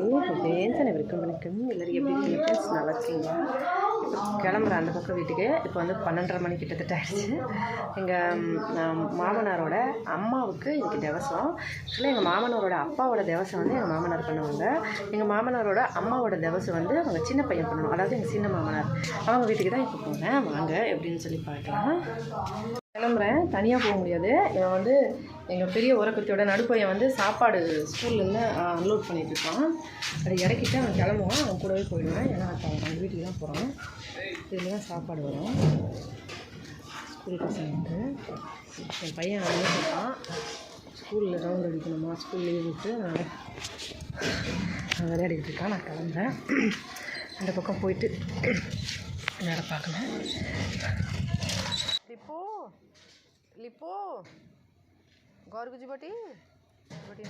Friends அனைவருக்கும் வணக்கம் எல்லோரும் எப்படி இருக்கீங்க ஃப்ரெண்ட்ஸ் நல்லா இருக்கீங்களா? இப்போ கிளம்புறேன் அந்த பக்கம் வீட்டுக்கு. இப்போ வந்து பன்னெண்டரை மணி கிட்டத்தட்ட ஆயிடுச்சு. எங்கள் மாமனாரோட அம்மாவுக்கு இன்னைக்கு தேவசம். ஆக்சுவலாக எங்கள் மாமனாரோட அப்பாவோட தேவசம் வந்து எங்கள் மாமனார் பண்ணுவாங்க. எங்கள் மாமனாரோட அம்மாவோட திவசம் வந்து அவங்க சின்ன பையன் பண்ணணும் அதாவது எங்கள் சின்ன மாமனார். அவங்க வீட்டுக்கு தான் இப்போ போனேன் வாங்க எப்படின்னு சொல்லி பார்க்கலாம். கிளம்புறேன். தனியாக போக முடியாது. இவன் வந்து எங்கள் பெரிய உரக்கத்தியோட நடுப்பையன் வந்து சாப்பாடு ஸ்கூல்லேருந்து அன்லோட் பண்ணிகிட்ருக்கான் அதை இறக்கிட்டு அவன் கிளம்புவான். அவன் கூடவே போயிடுவேன். ஏன்னா அப்போ அவன் வீட்டுக்கு தான் போகிறான் இதில் தான் சாப்பாடு வரும். ஸ்கூல் பசங்களுக்கு என் பையன் வந்து இருக்கான் ஸ்கூலில் ரவுண்ட் அடிக்கணுமா? ஸ்கூல் லீவ் விட்டு அதனால் விளையாடிக்கிட்டு இருக்கான். நான் கிளம்புறேன். அந்த பக்கம் போயிட்டு வேலை பார்க்கணும். லிப்போ லிப்போ. ଘରକୁ ଯିବଟି ଯିବଟି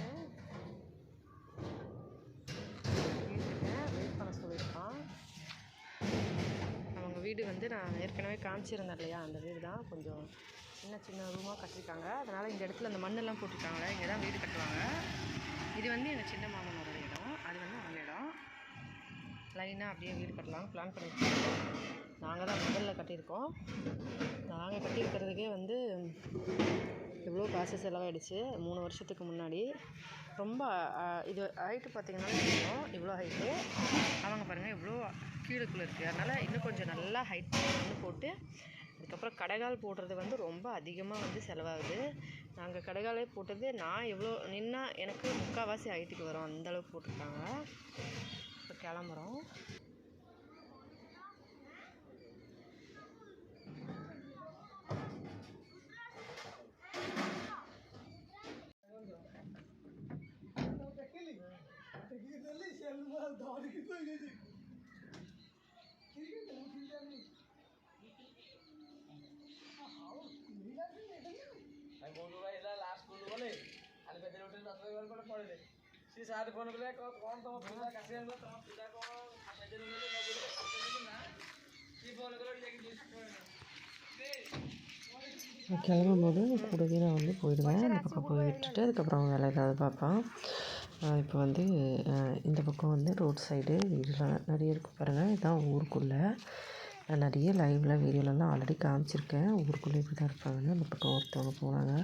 ନାଇଁ பண்ண சொல்லியிருக்கான். அவங்க வீடு வந்து நான் ஏற்கனவே காமிச்சிருந்தேன் இல்லையா? அந்த வீடு தான். கொஞ்சம் சின்ன சின்ன ரூமாக கட்டியிருக்காங்க. அதனால் இந்த இடத்துல அந்த மண்ணெல்லாம் போட்டிருக்காங்களே இங்கே தான் வீடு கட்டுவாங்க. இது வந்து எங்கள் சின்ன மாமனோட இடம். அது வந்து அவங்க இடம். லைனாக அப்படியே வீடு கட்டலாம். பிளான் பண்ணியிருக்கோம். நாங்கள் தான் முதல்ல கட்டியிருக்கோம். நாங்கள் கட்டியிருக்கிறதுக்கே வந்து எவ்வளோ காசு செலவாயிடுச்சு. மூணு வருஷத்துக்கு முன்னாடி. ரொம்ப இது ஹைட்டு பார்த்தீங்கன்னா இவ்வளோ ஹைட்டு அவங்க பாருங்கள் இவ்வளோ கீழுக்குள்ளே இருக்குது அதனால் இன்னும் கொஞ்சம் நல்லா ஹைட் வந்து போட்டு அதுக்கப்புறம் கடைகால் போடுறது வந்து ரொம்ப அதிகமாக வந்து செலவாகுது. நாங்கள் கடைகாலே போட்டது நான் எவ்வளோ நின்னா எனக்கு முக்கால்வாசி ஹைட்டுக்கு வரும். அந்த அளவுக்கு போட்டிருக்காங்க. இப்போ கிளம்புறோம். আমি বন্ধু ভাই এলা লাস্ট বন্ধু বলে আমি বেদের হোটেল দশ বার করে পড়ে সে সাথে ফোন করলে কোন তোমার পূজা কাছে আনলো তোমার পূজা কোন বেদের হোটেল না কি ফোন করে জিজ্ঞেস করে না நான் கிளம்பும்போது கூடவே நான் வந்து போயிடுவேன் அந்த பக்கம் போய் விட்டுட்டு அதுக்கப்புறம் வேலை ஏதாவது பார்ப்பேன் இப்போ வந்து இந்த பக்கம் வந்து ரோட் சைடு வீடுலாம் நிறைய இருக்குது பாருங்கள் இதுதான் ஊருக்குள்ளே. நான் நிறைய லைவில் வீடியோலலாம் ஆல்ரெடி காமிச்சிருக்கேன். ஊருக்குள்ளே இப்படி தான் இருப்பாங்கன்னு அந்த பக்கம் ஒருத்தவங்க போனாங்க.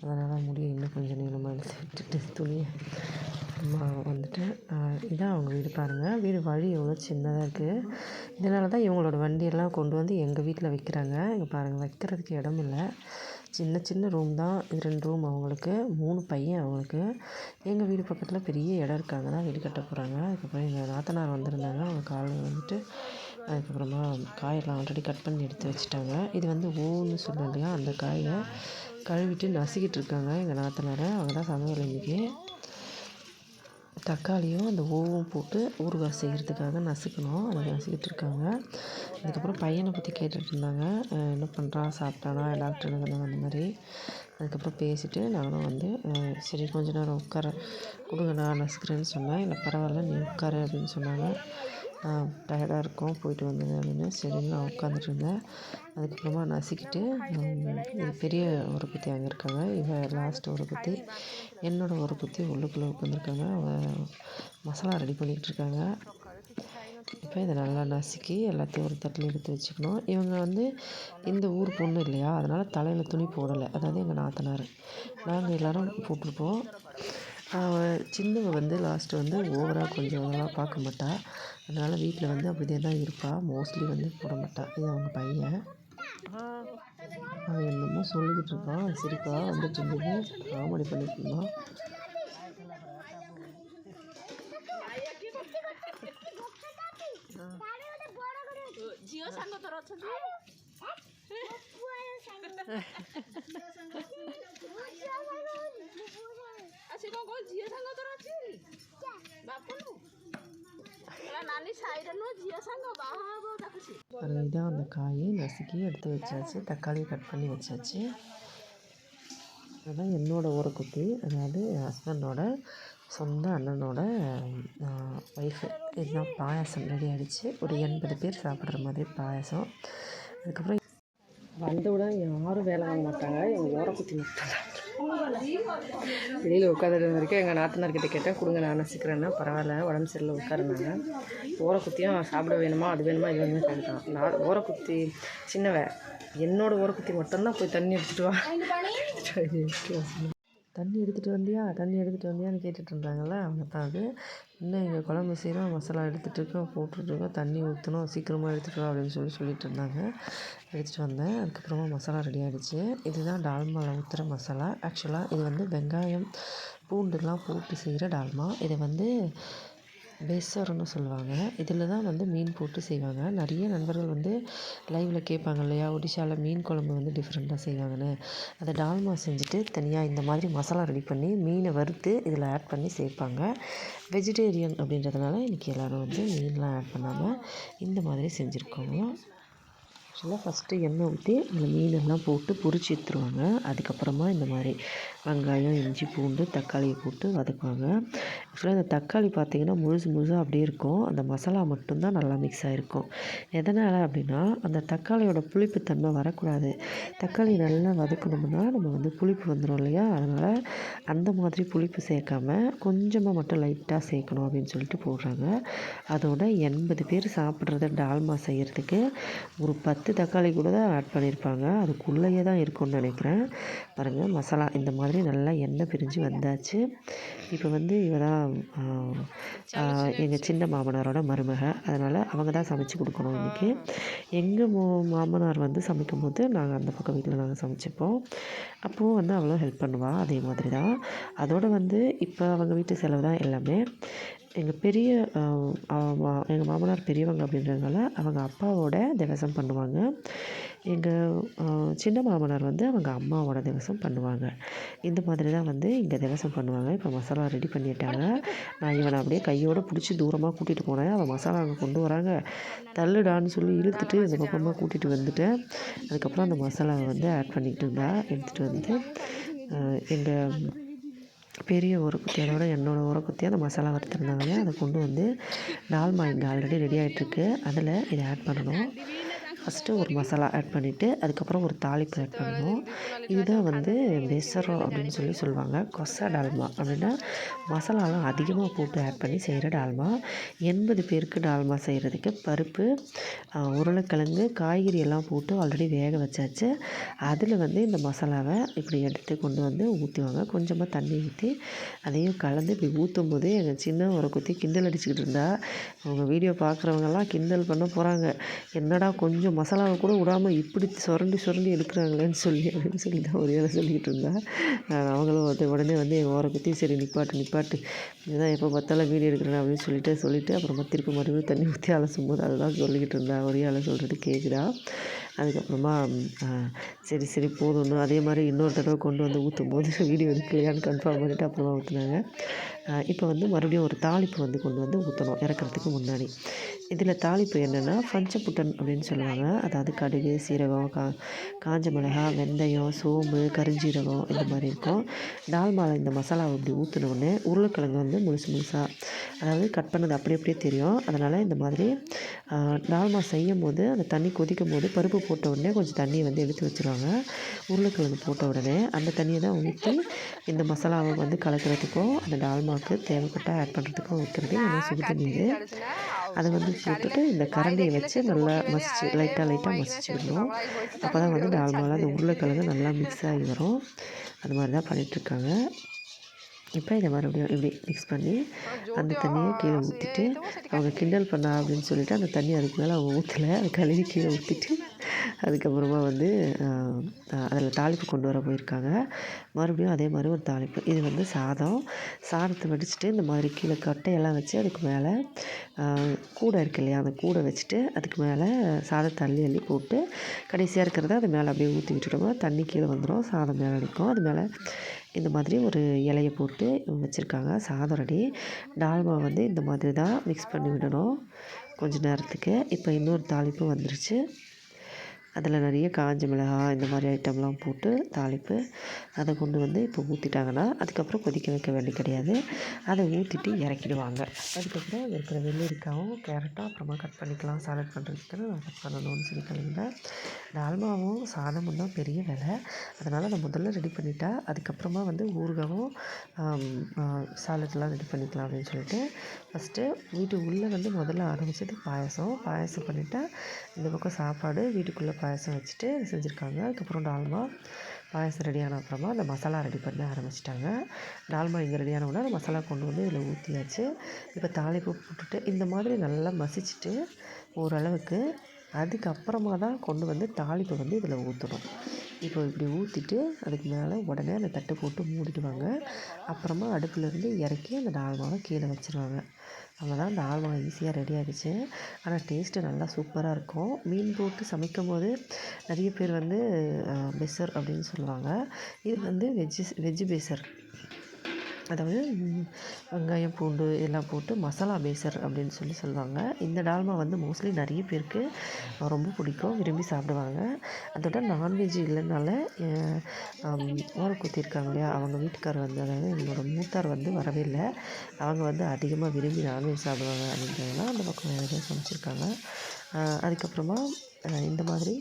அதனால் முடிய இன்னும் கொஞ்சம் நீளமாக எடுத்து விட்டுட்டு துணியை வந்துட்டு இதான் அவங்க வீடு பாருங்கள் வீடு வழி எவ்வளோ சின்னதாக இருக்குது இதனால தான் இவங்களோட வண்டியெல்லாம் கொண்டு வந்து எங்கள் வீட்டில் வைக்கிறாங்க. இங்கே பாருங்கள் வைக்கிறதுக்கு இடம் இல்லை சின்ன சின்ன ரூம் தான். இது ரெண்டு ரூம் அவங்களுக்கு மூணு பையன் அவங்களுக்கு. எங்கள் வீடு பக்கத்தில் பெரிய இடம் இருக்காங்க தான் வீடு கட்ட போகிறாங்க அதுக்கப்புறம் எங்கள் நாத்தனார் வந்திருந்தாங்க. அவங்க காலையில் வந்துட்டு அதுக்கப்புறமா காயெல்லாம் ஆல்ரெடி கட் பண்ணி எடுத்து வச்சுட்டாங்க. இது வந்து ஓன்னு சொல்லுவோம் இல்லையா? அந்த காயை கழுவிட்டு நசுக்கிட்டு இருக்காங்க எங்கள் நாத்தனாரை. அவங்க தான் சமையல் இன்றைக்கி தக்காளியும் அந்த ஓவும் போட்டு ஊறுகாய் செய்கிறதுக்காக நசுக்கணும். அதை நசுக்கிட்டு இருக்காங்க. அதுக்கப்புறம் பையனை பற்றி கேட்டுட்டு இருந்தாங்க. என்ன பண்ணுறான் சாப்பிட்டானா டாக்டர் என்ன சொன்னாங்க அந்த மாதிரி. அதுக்கப்புறம் பேசிவிட்டு நானும் வந்து சரி கொஞ்ச நேரம் உட்கார கொடுங்கண்ணா நசுக்கிறேன்னு சொன்னேன். இல்லை பரவாயில்ல நீ உட்காரு அப்படின்னு சொன்னாங்க. டயர்டாக இருக்கும். போயிட்டு வந்தது அப்படின்னு சரின்னு நான் உட்காந்துட்டு இருந்தேன் அதுக்கப்புறமா நசுக்கிட்டு இது பெரிய ஒரு குத்தி அங்கே இருக்காங்க இவ லாஸ்ட் ஒரு குத்தி. என்னோட ஒரு குத்தி உள்ளுக்குள்ளே உட்காந்துருக்காங்க அவள் மசாலா ரெடி பண்ணிக்கிட்டு இருக்காங்க இப்போ இதை நல்லா நசுக்கி எல்லாத்தையும் ஒரு தட்டில் எடுத்து வச்சுக்கணும். இவங்க வந்து இந்த ஊர் பொண்ணு இல்லையா? அதனால் தலையில் துணி போடலை. அதாவது எங்கள் நாத்தனார். நாங்கள் எல்லோரும் போட்டிருப்போம். சின்னவ வந்து லாஸ்ட்டு வந்து ஓவராக கொஞ்சம் அதெல்லாம் பார்க்க மாட்டாள் அதனால் வீட்டில் வந்து அப்படியே தான் இருப்பாள் மோஸ்ட்லி வந்து போட மாட்டா இது அவங்க பையன் அவன் என்னமோ சொல்லிக்கிட்டு இருக்கான் சரிப்பா வந்துட்டு இருந்தது காமெடி பண்ணிட்டு இருந்தான் ଝିଅ ସାଙ୍ଗ ତୋର ଅଛନ୍ତି ଆଉ ସେ କଣ କହୁ ଝିଅ ସାଙ୍ଗ ତୋର ଅଛି ବାପନୁ பாருங்க இதான் அந்த காயை. நசுக்கி எடுத்து வச்சாச்சு. தக்காளியை கட் பண்ணி வச்சாச்சு. அதான் என்னோட ஊரக்குத்தி அதாவது என் ஹஸ்பண்டோட சொந்த அண்ணனோட ஒய்ஃபு இதுதான் பாயாசம். ரெடி ஆகிடுச்சு ஒரு எண்பது பேர் சாப்பிட்ற மாதிரி பாயாசம். அதுக்கப்புறம் வந்தவுடன் யாரும் வேலை வாங்க மாட்டாங்க. எங்கள் ஓரக்குத்தி மட்டும் வெளியில் உட்காந்துருந்த வரைக்கும் எங்கள் நாத்தனார்கிட்ட கேட்டேன் கொடுங்க நான் சீக்கிரம்னா பரவாயில்ல உடம்பு சரியில்லை உட்காருனாங்க ஓரை குத்தியும் சாப்பிட வேணுமா அது வேணுமா இது வேணுமா கேட்டான் நான் ஓரை குத்தி சின்னவ என்னோட ஓரை குத்தி மட்டும்தான் போய் தண்ணி எடுத்துகிட்டு வா. எடுத்துட்டு வா. தண்ணி எடுத்துகிட்டு வந்தியா? தண்ணி எடுத்துகிட்டு வந்தியான்னு கேட்டுட்டு இருந்தாங்கல்ல அவங்க தான் அது. இன்னும் எங்கள் குழம்பு செய்கிறோம் மசாலா எடுத்துகிட்டு இருக்கோம் போட்டுட்ருக்கோம் தண்ணி ஊற்றணும் சீக்கிரமாக எடுத்துகிட்டு வா அப்படின்னு சொல்லி சொல்லிட்டு இருந்தாங்க. எடுத்துகிட்டு வந்தேன். அதுக்கப்புறமா மசாலா ரெடி ஆகிடுச்சு இதுதான் டால்மாவில் ஊற்றுற மசாலா. ஆக்சுவலாக இது வந்து வெங்காயம் பூண்டுலாம் போட்டு செய்கிற டால்மா இதை வந்து பெசர்னு சொல்லுவாங்க. இதில் தான் வந்து மீன் போட்டு செய்வாங்க. நிறைய நண்பர்கள் வந்து லைவில் கேட்பாங்க இல்லையா? ஒடிஷாவில் மீன் குழம்பு வந்து டிஃப்ரெண்ட்டாக செய்வாங்கன்னு. அதை டால்மா செஞ்சுட்டு தனியாக இந்த மாதிரி மசாலா ரெடி பண்ணி மீனை வறுத்து இதில் ஆட் பண்ணி சேர்ப்பாங்க. வெஜிடேரியன் அப்படின்றதுனால இன்றைக்கி எல்லோரும் வந்து மீன்லாம் ஆட் பண்ணாமல் இந்த மாதிரி செஞ்சுருக்கோங்க ஆக்சுவலாக ஃபஸ்ட்டு எண்ணெய் ஊற்றி அந்த மீனெல்லாம் போட்டு பொரிச்சு எடுத்துருவாங்க. அதுக்கப்புறமா இந்த மாதிரி வெங்காயம் இஞ்சி பூண்டு தக்காளியை போட்டு வதக்குவாங்க. ஆக்சுவலாக இந்த தக்காளி பார்த்திங்கன்னா முழுசு முழுசாக அப்படியே இருக்கும். அந்த மசாலா மட்டும்தான் நல்லா மிக்ஸ் ஆகிருக்கும் எதனால் அப்படின்னா அந்த தக்காளியோட புளிப்புத்தன்மை வரக்கூடாது. தக்காளி நல்லா வதக்கணும்னா நம்ம வந்து புளிப்பு வந்துடும் இல்லையா? அதனால் அந்த மாதிரி புளிப்பு சேர்க்காம கொஞ்சமாக மட்டும் லைட்டாக சேர்க்கணும் அப்படின்னு சொல்லிட்டு போடுறாங்க. அதோட எண்பது பேர் சாப்பிட்றத டால்மா செய்கிறதுக்கு ஒரு பத்து தக்காளி கூட தான் ஆட் பண்ணியிருப்பாங்க அதுக்குள்ளேயே தான் இருக்கும்னு நினைக்கிறேன். பாருங்கள் மசாலா இந்த மாதிரி நல்லா எண்ணெய் பிரிஞ்சு வந்தாச்சு. இப்போ வந்து இவ தான் எங்கள் சின்ன மாமனாரோட மருமக. அதனால் அவங்க தான் சமைச்சு கொடுக்கணும் இன்றைக்கி எங்கள் மோ மாமனார் வந்து சமைக்கும் போது நாங்கள் அந்த பக்கம் வீட்டில் நாங்கள் சமைச்சிப்போம். அப்போவும் வந்து அவ்வளோ ஹெல்ப் பண்ணுவாள் அதே மாதிரி தான் அதோடு வந்து இப்போ அவங்க வீட்டு செலவு தான் எல்லாமே. எங்கள் பெரிய எங்கள் மாமனார் பெரியவங்க அப்படின்றதுனால அவங்க அப்பாவோட திவசம் பண்ணுவாங்க. எங்கள் சின்ன மாமனார் வந்து அவங்க அம்மாவோட திவசம் பண்ணுவாங்க. இந்த மாதிரி தான் வந்து இங்கே திவசம் பண்ணுவாங்க. இப்போ மசாலா ரெடி பண்ணிட்டாங்க. நான் இவனை அப்படியே கையோடு பிடிச்சி தூரமாக கூட்டிகிட்டு போனேன். அவன் மசாலா அங்கே கொண்டு வராங்க. தள்ளுடான்னு சொல்லி இழுத்துட்டு இந்த பக்கமாக கூட்டிகிட்டு வந்துட்டேன். அதுக்கப்புறம் அந்த மசாலாவை வந்து ஆட் பண்ணிக்கிட்டு இருந்தா எடுத்துகிட்டு வந்து எங்கள் பெரிய உரக்குத்தி என்னோடய என்னோட உரக்குத்தி அந்த மசாலா வறுத்துருந்தாங்க. அதை கொண்டு வந்து டால்மா இங்கே ஆல்ரெடி ரெடி ஆகிட்டுருக்கு அதில் இதை ஆட் பண்ணணும். ஃபஸ்ட்டு ஒரு மசாலா ஆட் பண்ணிவிட்டு அதுக்கப்புறம் ஒரு தாளிப்பு ஆட் பண்ணணும் இதுதான் வந்து பெசரம் அப்படின்னு சொல்லி சொல்லுவாங்க. கொசா டால்மா. அப்படின்னா மசாலாலாம் அதிகமாக போட்டு ஆட் பண்ணி செய்கிற டால்மா. எண்பது பேருக்கு டால்மா செய்கிறதுக்கு பருப்பு உருளைக்கிழங்கு காய்கறி எல்லாம் போட்டு ஆல்ரெடி வேக வச்சாச்சு. அதில் வந்து இந்த மசாலாவை இப்படி எடுத்து கொண்டு வந்து ஊற்றுவாங்க கொஞ்சமாக தண்ணி ஊற்றி அதையும் கலந்து இப்படி ஊற்றும் போதே எங்கள் சின்ன ஒரு குத்தி கிண்டல் அடிச்சுக்கிட்டு இருந்தா. அவங்க வீடியோ பார்க்குறவங்கெல்லாம் கிண்டல் பண்ண போகிறாங்க என்னடா கொஞ்சம் மசாலாவை கூட விடாமல் இப்படி சுரண்டி சுரண்டி எடுக்கிறாங்களேன்னு சொல்லி அப்படின்னு சொல்லி தான் ஒரு வேலை சொல்லிக்கிட்டு இருந்தா. அவங்களும் வந்து உடனே வந்து என் ஓரை குத்தி சரி நிப்பாட்டு நிப்பாட்டு. இதுதான் எப்போ பார்த்தாலும் வீடியோ எடுக்கிறேன் அப்படின்னு சொல்லிட்டு சொல்லிவிட்டு அப்புறமா திருப்பி மறுபடியும் தண்ணி ஊற்றி அலசும் போது அதுதான் சொல்லிக்கிட்டு இருந்தா. ஒரே ஆளை சொல்கிறது கேட்குறா அதுக்கப்புறமா சரி சரி போதும்னு அதே மாதிரி இன்னொரு தடவை கொண்டு வந்து ஊற்றும் போது வீடியோ எடுக்கலையான்னு கன்ஃபார்ம் பண்ணிவிட்டு அப்புறமா ஊற்றுனாங்க இப்போ வந்து மறுபடியும் ஒரு தாளிப்பு வந்து கொண்டு வந்து ஊற்றணும் இறக்கிறதுக்கு முன்னாடி. இதில் தாளிப்பு என்னென்னா பஞ்சப்புட்டன் அப்படின்னு சொல்லுவாங்க. அதாவது கடுகு சீரகம் கா காஞ்ச மிளகா வெந்தயம் சோம்பு கருஞ்சீரகம் இந்த மாதிரி இருக்கும். டால்மாவில் இந்த மசாலாவை இப்படி ஊற்றினோடனே உருளைக்கிழங்கு வந்து முழுசு முழுசாக அதாவது கட் பண்ணது அப்படி அப்படியே தெரியும். அதனால் இந்த மாதிரி டால்மா செய்யும் போது அந்த தண்ணி கொதிக்கும் போது பருப்பு போட்ட உடனே கொஞ்சம் தண்ணியை வந்து எடுத்து வச்சுருவாங்க. உருளைக்கிழங்கு போட்ட உடனே அந்த தண்ணியை தான் ஊற்றி இந்த மசாலாவை வந்து கலக்கிறதுக்கும் அந்த டால்மா டால்மாவுக்கு தேவைப்பட்ட ஆட் பண்ணுறதுக்கும் ஊற்றுறது நல்லா சுடு தண்ணீர் அதை வந்து போட்டுட்டு இந்த கரண்டியை வச்சு நல்லா மசிச்சு லைட்டாக லைட்டாக மசிச்சு விடணும். அப்போ தான் வந்து டால்மாவில் அந்த உருளைக்கிழங்கு நல்லா மிக்ஸ் ஆகி வரும். அது மாதிரி தான் பண்ணிகிட்ருக்காங்க இப்போ இதை மறுபடியும் இப்படி மிக்ஸ் பண்ணி அந்த தண்ணியை கீழே ஊற்றிட்டு அவங்க கிண்டல் பண்ணா அப்படின்னு சொல்லிட்டு அந்த தண்ணி அதுக்கு மேலே அவங்க ஊற்றலை அது கழுவி கீழே ஊற்றிட்டு அதுக்கப்புறமா வந்து அதில் தாளிப்பு கொண்டு வர போயிருக்காங்க. மறுபடியும் அதே மாதிரி ஒரு தாளிப்பு. இது வந்து சாதம். சாதத்தை வடிச்சுட்டு இந்த மாதிரி கீழே கட்டையெல்லாம் வச்சு அதுக்கு மேலே கூடை இருக்கு இல்லையா? அந்த கூடை வச்சுட்டு அதுக்கு மேலே சாதத்தை அள்ளி அள்ளி போட்டு கடைசியாக இருக்கிறத அது மேலே அப்படியே ஊற்றி விட்டுட்டோம்னா தண்ணி கீழே வந்துடும் சாதம் மேலே அடிக்கும் அது மேலே இந்த மாதிரி ஒரு இலையை போட்டு வச்சுருக்காங்க. சாதம் ரெடி. டால்மா வந்து இந்த மாதிரி தான் மிக்ஸ் பண்ணி விடணும் கொஞ்ச நேரத்துக்கு. இப்போ இன்னொரு தாளிப்பு வந்துருச்சு. அதில் நிறைய காஞ்ச மிளகாய் இந்த மாதிரி ஐட்டம்லாம் போட்டு தாளிப்பு அதை கொண்டு வந்து இப்போ ஊற்றிட்டாங்கன்னா அதுக்கப்புறம் கொதிக்க வைக்க வேண்டி கிடையாது. அதை ஊற்றிட்டு இறக்கிடுவாங்க. அதுக்கப்புறம் இருக்கிற வெள்ளரிக்காவும் கேரட்டும் அப்புறமா கட் பண்ணிக்கலாம். சாலட் பண்ணுறதுக்கு நான் கட் பண்ணணும்னு சொல்லி கிளம்பினேன் டால்மாவும் சாதமும் தான் பெரிய வேலை. அதனால் நான் முதல்ல ரெடி பண்ணிட்டா அதுக்கப்புறமா வந்து ஊறுகாவும் சாலட்லாம் ரெடி பண்ணிக்கலாம் அப்படின்னு சொல்லிட்டு ஃபஸ்ட்டு வீட்டு உள்ளே வந்து முதல்ல ஆரம்பிச்சது பாயசம். பாயசம் பண்ணிவிட்டா இந்த பக்கம் சாப்பாடு வீட்டுக்குள்ளே பாயசம் வச்சுட்டு செஞ்சுருக்காங்க. அதுக்கப்புறம் டால்மா பாயசம் ரெடி ஆன அப்புறமா அந்த மசாலா ரெடி பண்ண ஆரம்பிச்சிட்டாங்க. டால்மா இங்கே ரெடியான உடனே மசாலா கொண்டு வந்து இதில் ஊற்றியாச்சு இப்போ தாளிப்பு போட்டுட்டு இந்த மாதிரி நல்லா மசிச்சுட்டு ஓரளவுக்கு அதுக்கப்புறமா தான் கொண்டு வந்து தாளிப்பை வந்து இதில் ஊற்றணும் இப்போ இப்படி ஊற்றிட்டு அதுக்கு மேலே உடனே அந்த தட்டு போட்டு மூடிடுவாங்க. அப்புறமா அடுப்புலேருந்து இறக்கி அந்த டால்மாவை கீழே வச்சுருவாங்க. அவ்வளோ தான் இந்த ஆல்வா ஈஸியாக ரெடி ஆகிடுச்சு ஆனால் டேஸ்ட்டு நல்லா சூப்பராக இருக்கும். மீன் போட்டு சமைக்கும் போது நிறைய பேர் வந்து பெசர் அப்படின்னு சொல்லுவாங்க. இது வந்து வெஜ்ஜு வெஜ்ஜு பெசர். அதாவது வெங்காயம் பூண்டு எல்லாம் போட்டு மசாலா பேசர் அப்படின்னு சொல்லி சொல்லுவாங்க. இந்த டால்மா வந்து மோஸ்ட்லி நிறைய பேருக்கு ரொம்ப பிடிக்கும். விரும்பி சாப்பிடுவாங்க. அதோட நான்வெஜ் இல்லைனால ஓரம் குத்திருக்காங்க இல்லையா? அவங்க வீட்டுக்காரர் வந்து அதாவது என்னோடய மூத்தார் வந்து வரவே இல்லை. அவங்க வந்து அதிகமாக விரும்பி நான்வெஜ் சாப்பிடுவாங்க அப்படின்றதுலாம் அந்த பக்கம் வேறு எதுவும் சமைச்சிருக்காங்க. அதுக்கப்புறமா இந்த மாதிரி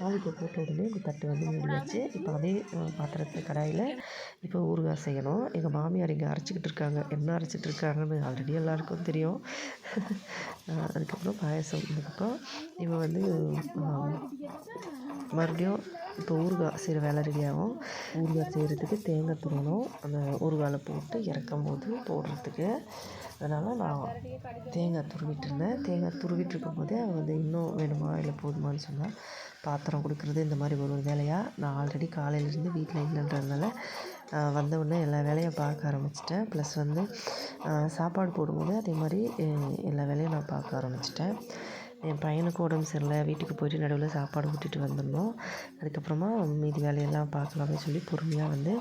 ஆவிக்கு போட்ட உடனே இந்த தட்டு வந்து மூடியாச்சு. இப்போ அதே அஹ், பாத்திரத்தில் கடாயில் இப்போ ஊறுகாய் செய்யணும். எங்கள் மாமியார் இங்கே அரைச்சிக்கிட்டு இருக்காங்க. என்ன அரைச்சிட்டு இருக்காங்கன்னு ஆல்ரெடி எல்லாருக்கும் தெரியும். அதுக்கப்புறம் பாயசம் இதுக்கப்புறம் இவன் வந்து மறுபடியும் இப்போ ஊறுகாய் செய்கிற வேலை ரெடியாகும் ஊறுகாய் செய்கிறதுக்கு தேங்காய் துருவணும். அந்த ஊறுகாயில் போட்டு இறக்கும் போது போடுறதுக்கு. அதனால் நான் தேங்காய் துருவிட்டு இருந்தேன். தேங்காய் துருவிட்டு இருக்கும்போதே அவள் வந்து இன்னும் வேணுமா? இல்லை போதுமான்னு சொன்னால் பாத்திரம் கொடுக்குறது இந்த மாதிரி ஒரு ஒரு வேலையாக நான் ஆல்ரெடி காலையிலேருந்து வீட்டில் இல்லைன்றதுனால வந்த உடனே எல்லா வேலையும் பார்க்க ஆரம்பிச்சிட்டேன். ப்ளஸ் வந்து சாப்பாடு போடும்போது அதே மாதிரி எல்லா வேலையும் நான் பார்க்க ஆரம்பிச்சிட்டேன். என் பையனுக்கு உடம்பு சரியில்லை வீட்டுக்கு போயிட்டு நடுவில் சாப்பாடு ஊட்டிட்டு வந்துடணும். அதுக்கப்புறமா மீதி வேலையெல்லாம் பார்க்கலாமே சொல்லி பொறுமையாக வந்து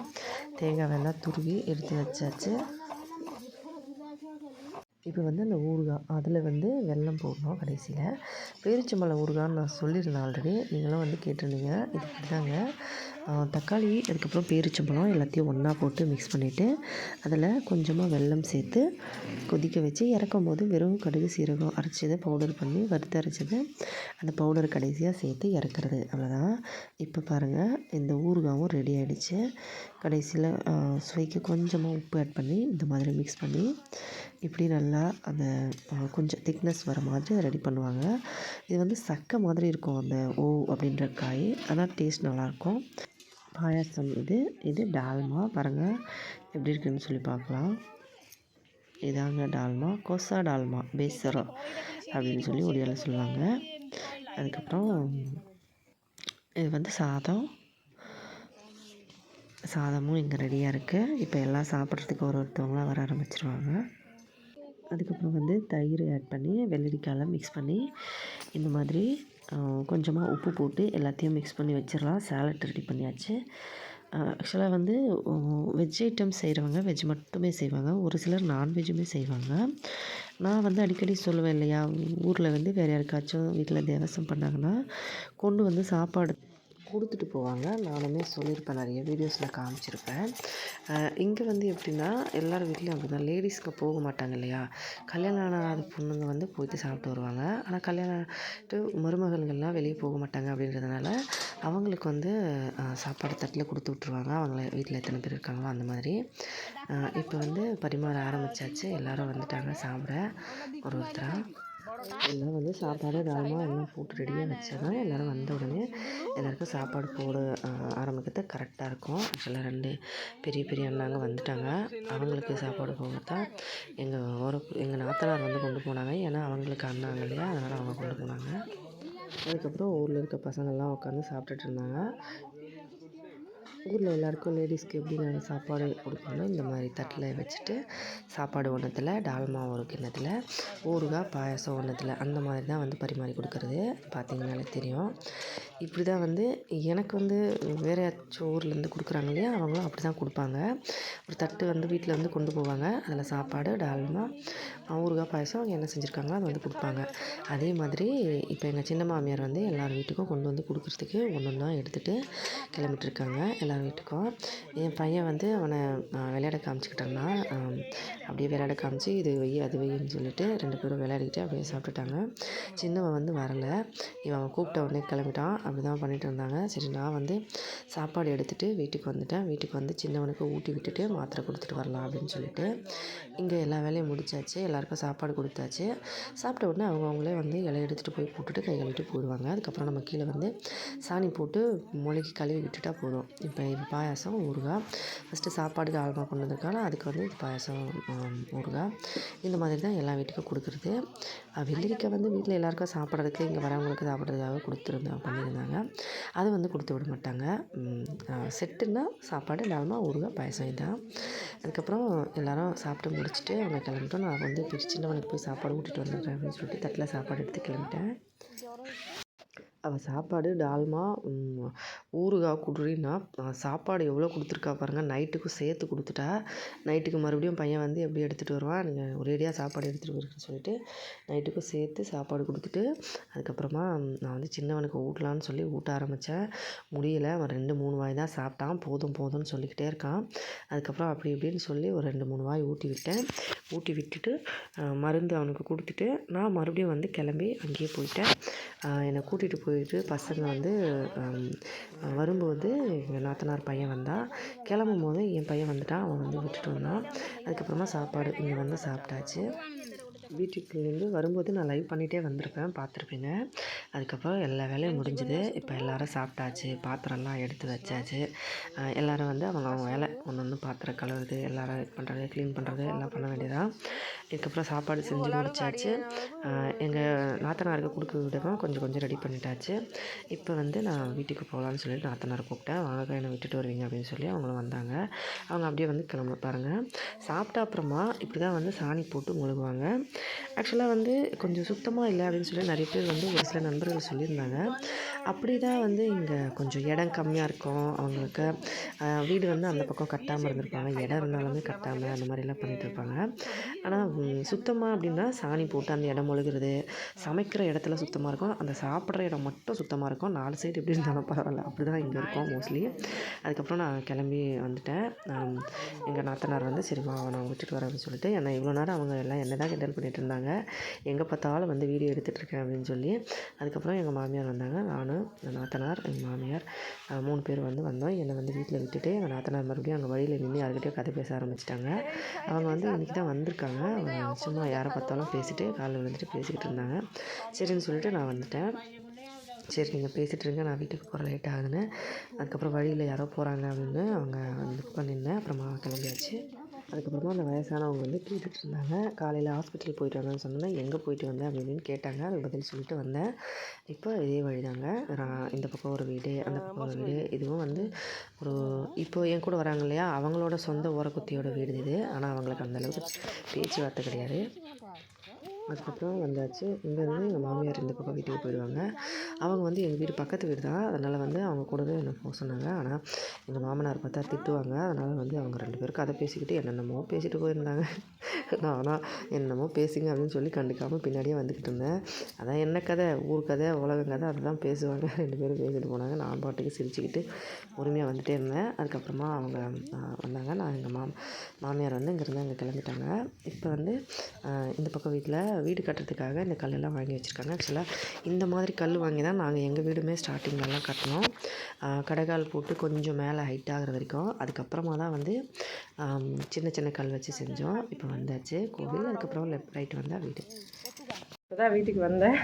தேங்காய் வெல்லாம் துருவி எடுத்து வச்சாச்சு. இப்போ வந்து அந்த ஊறுகாய் அதில் வந்து வெல்லம் போடணும் கடைசியில். பேரிச்சம்பழம் ஊறுகான்னு நான் சொல்லியிருந்தேன் ஆல்ரெடி நீங்களும் வந்து கேட்டிருந்தீங்க. இது இப்படிதாங்க தக்காளி அதுக்கப்புறம் பேரிச்சம்பழம் எல்லாத்தையும் ஒன்றா போட்டு மிக்ஸ் பண்ணிவிட்டு அதில் கொஞ்சமாக வெல்லம் சேர்த்து கொதிக்க வச்சு இறக்கும் போது வெறும் கடுகு சீரகம் அரைச்சதை பவுடர் பண்ணி வறுத்து அரைச்சதை அந்த பவுடர் கடைசியாக சேர்த்து இறக்குறது. அவ்வளோதான் இப்போ பாருங்கள் இந்த ஊறுகாவும் ரெடி ஆகிடுச்சு கடைசியில் சுவைக்கு கொஞ்சமாக உப்பு ஆட் பண்ணி இந்த மாதிரி மிக்ஸ் பண்ணி இப்படி நல்லா அந்த கொஞ்சம் திக்னஸ் வர மாதிரி ரெடி பண்ணுவாங்க. இது வந்து சக்கை மாதிரி இருக்கும் அந்த ஓ அப்படின்ற காய். ஆனால் டேஸ்ட் நல்லாயிருக்கும். பாயாசம் இது. இது டால்மா. பாருங்கள் எப்படி இருக்குன்னு சொல்லி பார்க்கலாம். இதாங்க டால்மா. கோசா டால்மா. பேசரோ அப்படின்னு சொல்லி ஒடியால் சொல்லுவாங்க அதுக்கப்புறம் இது வந்து சாதம். சாதமும் இங்கே ரெடியாக இருக்குது இப்போ எல்லாம் சாப்பிட்றதுக்கு ஒரு ஒருத்தவங்களாம் வர ஆரம்பிச்சிருவாங்க. அதுக்கப்புறம் வந்து தயிர் ஆட் பண்ணி வெள்ளரிக்காயெல்லாம் மிக்ஸ் பண்ணி இந்த மாதிரி கொஞ்சமாக உப்பு போட்டு எல்லாத்தையும் மிக்ஸ் பண்ணி வச்சிடலாம். சேலட் ரெடி பண்ணியாச்சு. ஆக்சுவலாக வந்து வெஜ் ஐட்டம் செய்கிறவங்க வெஜ் மட்டுமே செய்வாங்க. ஒரு சிலர் நான்வெஜ்ஜுமே செய்வாங்க. நான் வந்து அடிக்கடி சொல்லுவேன் இல்லையா ஊரில் வந்து வேறு யாருக்காச்சும் வீட்டில் தேவசம் பண்ணாங்கன்னா கொண்டு வந்து சாப்பாடு கொடுத்துட்டு போவாங்க. நானுமே சொல்லியிருப்பேன் நிறைய வீடியோஸில் காமிச்சிருப்பேன். இங்கே வந்து எப்படின்னா எல்லார் வீட்லேயும் அப்படி தான் லேடிஸ்க்கு போக மாட்டாங்க இல்லையா? கல்யாணம் ஆகாத பொண்ணுங்க வந்து போயிட்டு சாப்பிட்டு வருவாங்க. ஆனால் கல்யாணம் ஆகிட்டு மருமகள்கள்லாம் வெளியே போக மாட்டாங்க அப்படின்றதுனால அவங்களுக்கு வந்து சாப்பாடு தட்டில் கொடுத்து விட்ருவாங்க அவங்கள வீட்டில் எத்தனை பேர் இருக்காங்களோ அந்த மாதிரி. இப்போ வந்து பரிமாற ஆரம்பித்தாச்சு எல்லோரும் வந்துட்டாங்க சாப்பிட. ஒரு ஒருத்தராக எல்லாம் வந்து சாப்பாடு டால்மா எல்லாம் போட்டு ரெடியாக வச்சா எல்லோரும் வந்த உடனே எல்லாருக்கும் சாப்பாடு போட ஆரம்பிக்கிறது கரெக்டாக இருக்கும். ஆக்சுவலாக ரெண்டு பெரிய பெரிய அண்ணாங்க வந்துட்டாங்க. அவங்களுக்கு சாப்பாடு போகத்தான் எங்கள் ஒரு எங்கள் நாத்தனார் வந்து கொண்டு போனாங்க. ஏன்னா அவங்களுக்கு அண்ணாங்க இல்லையா அதனால் அவங்க கொண்டு போனாங்க. அதுக்கப்புறம் ஊரில் இருக்க பசங்கள்லாம் உட்காந்து சாப்பிட்டுட்டு இருந்தாங்க. ஊரில் எல்லாருக்கும் லேடிஸ்க்கு எப்படி நாங்கள் சாப்பாடு கொடுக்கணும் இந்த மாதிரி தட்டில் வச்சுட்டு சாப்பாடு ஒன்றத்தில் டால்மா ஒரு கிண்ணத்தில் ஊறுகாய் பாயாசம் ஒன்றத்தில் அந்த மாதிரி தான் வந்து பரிமாறி கொடுக்குறது பார்த்தீங்கனாலே தெரியும். இப்படி தான் வந்து எனக்கு வந்து வேறு ஏதாச்சும் ஊர்லேருந்து கொடுக்குறாங்க இல்லையா அவங்களும் அப்படி தான் கொடுப்பாங்க. ஒரு தட்டு வந்து வீட்டில் வந்து கொண்டு போவாங்க. அதில் சாப்பாடு டால்மா ஊறுகாய் பாயாசம் அவங்க என்ன செஞ்சுருக்காங்களோ அதை வந்து கொடுப்பாங்க. அதே மாதிரி இப்போ எங்கள் சின்ன மாமியார் வந்து எல்லார் வீட்டுக்கும் கொண்டு வந்து கொடுக்குறதுக்கு ஒன்று ஒன்றா எடுத்துகிட்டு கிளம்பிட்டுருக்காங்க எல்லார் வீட்டுக்கும். என் பையன் வந்து அவனை விளையாட காமிச்சிக்கிட்டான்னா அப்படியே விளையாட காமிச்சு இது வை அது வைன்னு சொல்லிட்டு ரெண்டு பேரும் விளையாடிக்கிட்டு அப்படியே சாப்பிட்டுட்டாங்க. சின்னவன் வந்து வரலை. இவன் கூப்பிட்ட உடனே கிளம்பிட்டான். அப்படி தான் பண்ணிட்டு இருந்தாங்க. சரி நான் வந்து சாப்பாடு எடுத்துகிட்டு வீட்டுக்கு வந்துட்டேன். வீட்டுக்கு வந்து சின்னவனுக்கு ஊட்டி விட்டுட்டு மாத்திரை கொடுத்துட்டு வரலாம் அப்படின்னு சொல்லிட்டு இங்கே எல்லா வேலையும் முடிச்சாச்சு. எல்லாருக்கும் சாப்பாடு கொடுத்தாச்சு. சாப்பிட்ட உடனே அவங்க அவங்களே வந்து இலைய எடுத்துகிட்டு போய் போட்டுட்டு கை கழுவிட்டு போயிடுவாங்க அதுக்கப்புறம் நம்ம கீழே வந்து சாணி போட்டு முளைக்கு கழுவி விட்டுட்டா போதும். இப்போ இது பாயாசம் ஊறுகாய். ஃபஸ்ட்டு சாப்பாடுக்கு ஆல்மா கொண்டு வந்திருக்காங்க அதுக்கு வந்து இது பாயாசம் ஊறுகாய். இந்த மாதிரி தான் எல்லா வீட்டுக்கும் கொடுக்குறது. வெள்ளிக்காய் வெள்ளரிக்காய் வந்து வீட்டில் எல்லாருக்கும் சாப்பிட்றதுக்கு இங்கே வரவங்களுக்கு சாப்பிட்றதுக்காக கொடுத்துருந்தோம் பண்ணியிருந்தாங்க அது வந்து கொடுத்து விட மாட்டாங்க. செட்டுன்னா சாப்பாடு டால்மா ஊறுகாய் பாயாசம் இதான். அதுக்கப்புறம் எல்லோரும் சாப்பிட்டு முடிச்சுட்டு அவங்க கிளம்பிட்டோம். நான் வந்து இப்போ சின்னவனுக்கு போய் சாப்பாடு ஊட்டிட்டு வந்துடுறேன் அப்படின்னு சொல்லிட்டு தட்டில் சாப்பாடு எடுத்து கிளம்பிட்டேன். அவள் சாப்பாடு டால்மா ஊறுகாய் கொடுறீன்னா சாப்பாடு எவ்வளோ கொடுத்துருக்கா பாருங்கள் நைட்டுக்கும் சேர்த்து கொடுத்துட்டா நைட்டுக்கு மறுபடியும் பையன் வந்து எப்படி எடுத்துகிட்டு வருவான் நீங்கள் ஒரேடியாக சாப்பாடு எடுத்துகிட்டு வருன்னு சொல்லிட்டு நைட்டுக்கும் சேர்த்து சாப்பாடு கொடுத்துட்டு அதுக்கப்புறமா நான் வந்து சின்னவனுக்கு ஊட்டலான்னு சொல்லி ஊட்ட ஆரம்பித்தேன் முடியலை. அவன் ரெண்டு மூணு வாய் தான் சாப்பிட்டான். போதும் போதும்னு சொல்லிக்கிட்டே இருக்கான். அதுக்கப்புறம் அப்படி இப்படின்னு சொல்லி ஒரு ரெண்டு மூணு வாய் ஊட்டி விட்டேன். ஊட்டி விட்டுட்டு மருந்து அவனுக்கு கொடுத்துட்டு நான் மறுபடியும் வந்து கிளம்பி அங்கேயே போயிட்டேன். என்னை கூட்டிகிட்டு போயிட்டு பசங்க வந்து வரும்போது எங்கள் நாத்தனார் பையன் வந்தான் கிளம்பும் போது என் பையன் வந்துட்டான். அவன் வந்து விட்டுட்டு வந்தான். அதுக்கப்புறமா சாப்பாடு இங்கே வந்து சாப்பிட்டாச்சு. வீட்டுக்கு வரும்போது நான் லைவ் பண்ணிகிட்டே வந்திருப்பேன் பார்த்துருப்பீங்க. அதுக்கப்புறம் எல்லா வேலையும் முடிஞ்சுது. இப்போ எல்லோரும் சாப்பிட்டாச்சு பாத்திரம்லாம் எடுத்து வச்சாச்சு. எல்லோரும் வந்து அவங்க அவங்க வேலை ஒன்று ஒன்று பாத்திரம் கழுவுறது எல்லோரும் இது பண்ணுறது க்ளீன் பண்ணுறது எல்லாம் பண்ண வேண்டியதான் இதுக்கப்புறம் சாப்பாடு செஞ்சு முடிச்சாச்சு. எங்கள் நாத்தனாருக்கு கொடுக்க விடவும் கொஞ்சம் கொஞ்சம் ரெடி பண்ணிட்டாச்சு. இப்போ வந்து நான் வீட்டுக்கு போகலான்னு சொல்லிட்டு நாத்தனார் கூப்பிட்டேன். வாங்க என்னை விட்டுட்டு வருவீங்க அப்படின்னு சொல்லி அவங்களும் வந்தாங்க. அவங்க அப்படியே வந்து கிளம்ப பாருங்கள் சாப்பிட்ட அப்புறமா இப்படி தான் வந்து சாணி போட்டு முழுகுவாங்க. ஆக்சுவலாக வந்து கொஞ்சம் சுத்தமாக இல்லை அப்படின்னு சொல்லி நிறைய பேர் வந்து ஒரு சில நண்பர்கள் சொல்லியிருந்தாங்க. அப்படி தான் வந்து இங்கே கொஞ்சம் இடம் கம்மியாக இருக்கும். அவங்களுக்கு வீடு வந்து அந்த பக்கம் கட்டாமல் இருந்திருப்பாங்க. இடம் இருந்தாலுமே கட்டாமல் அந்த மாதிரிலாம் பண்ணிட்டு இருப்பாங்க. ஆனால் சுத்தமாக அப்படின்னா சாணி போட்டு அந்த இடம் ஒழுகிறது சமைக்கிற இடத்துல சுத்தமாக இருக்கும். அந்த சாப்பிட்ற இடம் மட்டும் சுத்தமாக இருக்கும். நாலு சைடு எப்படி இருந்தாலும் பரவாயில்ல. அப்படி தான் இங்கே இருக்கும் மோஸ்ட்லி அதுக்கப்புறம் நான் கிளம்பி வந்துட்டேன். எங்கள் நாத்தனார் வந்து சரிம்மா நான் விட்டுட்டு வரேன் அப்படின்னு சொல்லிட்டு என்னை இவ்வளோ நேரம் அவங்க எல்லாம் என்ன தான் கிண்டல் பண்ணிகிட்டு இருந்தாங்க எங்கே பார்த்தாலும் வந்து வீடியோ எடுத்துகிட்டு இருக்கேன் அப்படின்னு சொல்லி அதுக்கப்புறம் எங்கள் மாமியார் வந்தாங்க. நானும் என் நாத்தனார் எங்கள் மாமியார் மூணு பேர் வந்து வந்தோம். என்னை வந்து வீட்டில் விட்டுட்டு எங்கள் நாத்தனார் மறுபடியும் அங்கே வழியில் நின்று யாருக்கிட்டே கதை பேச ஆரம்பிச்சிட்டாங்க. அவங்க வந்து இன்றைக்கி தான் வந்திருக்காங்க. அவங்க சும்மா யாரை பார்த்தாலும் பேசிட்டு காலில் விழுந்துட்டு பேசிக்கிட்டு இருந்தாங்க. சரின்னு சொல்லிட்டு நான் வந்துட்டேன். சரி நீங்கள் பேசிகிட்டு இருங்க. நான் வீட்டுக்கு போகிற லேட் ஆகுதுன்னு. அதுக்கப்புறம் வழியில் யாரோ போகிறாங்க அப்படின்னு அவங்க வந்து பண்ணியிருந்தேன் அப்புறமா கிளம்பியாச்சு. அதுக்கப்புறமா அந்த வயசானவங்க வந்து கேட்டுட்டு இருந்தாங்க. காலையில் ஹாஸ்பிட்டல் போயிட்டு வந்தேன்னு சொன்னேன் எங்கே போயிட்டு வந்தேன் அப்படி இப்படின்னு கேட்டாங்க. அதுக்கு பதில் சொல்லிட்டு வந்தேன். இப்போ இதே வழி தாங்க நான் இந்த பக்கம் ஒரு வீடு அந்த பக்கம் ஒரு வீடு. இதுவும் வந்து ஒரு இப்போ என் கூட வராங்க இல்லையா? அவங்களோட சொந்த ஓரக்குத்தியோட வீடு இது. ஆனால் அவங்களுக்கு அந்தளவுக்கு பேச்சுவார்த்தை கிடையாது. அதுக்கப்புறம் வந்தாச்சு. இங்கேருந்து எங்கள் மாமியார் இந்த பக்கம் வீட்டுக்கு போயிடுவாங்க. அவங்க வந்து எங்கள் வீடு பக்கத்து வீடு தான். அதனால் வந்து அவங்க கூடவே என்னை போக சொன்னாங்க. ஆனால் எங்கள் மாமனார் பார்த்தா திட்டுவாங்க. அதனால் வந்து அவங்க ரெண்டு பேரும் கதை பேசிக்கிட்டு என்னென்னமோ பேசிட்டு போயிருந்தாங்க. நான் ஆனால் என்னமோ பேசுங்க அப்படின்னு சொல்லி கண்டுக்காமல் பின்னாடியே வந்துக்கிட்டு இருந்தேன். அதான் என்ன கதை? ஊர் கதை உலகம் கதை அதுதான் பேசுவாங்க. ரெண்டு பேரும் பேசிட்டு போனாங்க. நான் பாட்டுக்கு சிரிச்சுக்கிட்டு பொறுமையாக வந்துகிட்டே இருந்தேன். அதுக்கப்புறமா அவங்க வந்தாங்க. நான் எங்கள் மாம் மாமியார் வந்து இங்கேருந்து அங்கே கிளம்பிட்டாங்க. இப்போ வந்து இந்த பக்கம் வீட்டில் வீடு கட்டுறதுக்காக இந்த கல்லெல்லாம் வாங்கி வச்சுருக்காங்க. ஆக்சுவலாக இந்த மாதிரி கல் வாங்கி தான் நாங்கள் எங்கள் வீடுமே ஸ்டார்டிங்லலாம் கட்டினோம். கடைகால் கடைக்கால் போட்டு கொஞ்சம் மேலே ஹைட் ஆகிற வரைக்கும். அதுக்கப்புறமா தான் வந்து சின்ன சின்ன கல் வச்சு செஞ்சோம். இப்போ வந்தாச்சு. கோவில். அதுக்கப்புறம் லெஃப்ட் ரைட் வந்தால் வீடு. இப்போதான் வீட்டுக்கு வந்தேன்.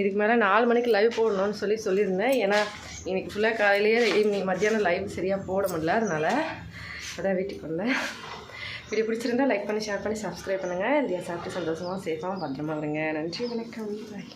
இதுக்கு மேலே நாலு மணிக்கு லைவ் போடணும்னு சொல்லி சொல்லியிருந்தேன். ஏன்னா இன்றைக்கி ஃபுல்லாக காலையிலேயே ஈவினிங் மத்தியானம் லைவ் சரியாக போட முடியல. அதனால் அதான் வீட்டுக்கு வந்தேன். வீடியோ பிடிச்சிருந்தா லைக் பண்ணி ஷேர் பண்ணி சப்ஸ்கிரைப் பண்ணுங்கள் இந்தியா சாப்பிட்டு சந்தோஷமாக சேஃபாகவும் பத்திரமா இருங்க. நன்றி வணக்கம். பாய்